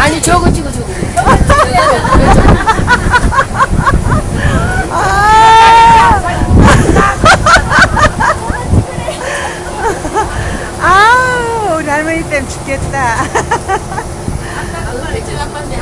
아니 저거 찍어 저거. 아, 우리 할머니 때문에 죽겠다.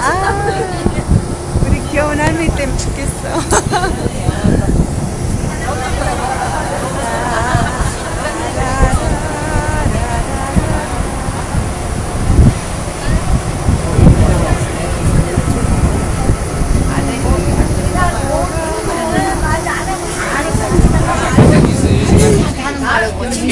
아, 우리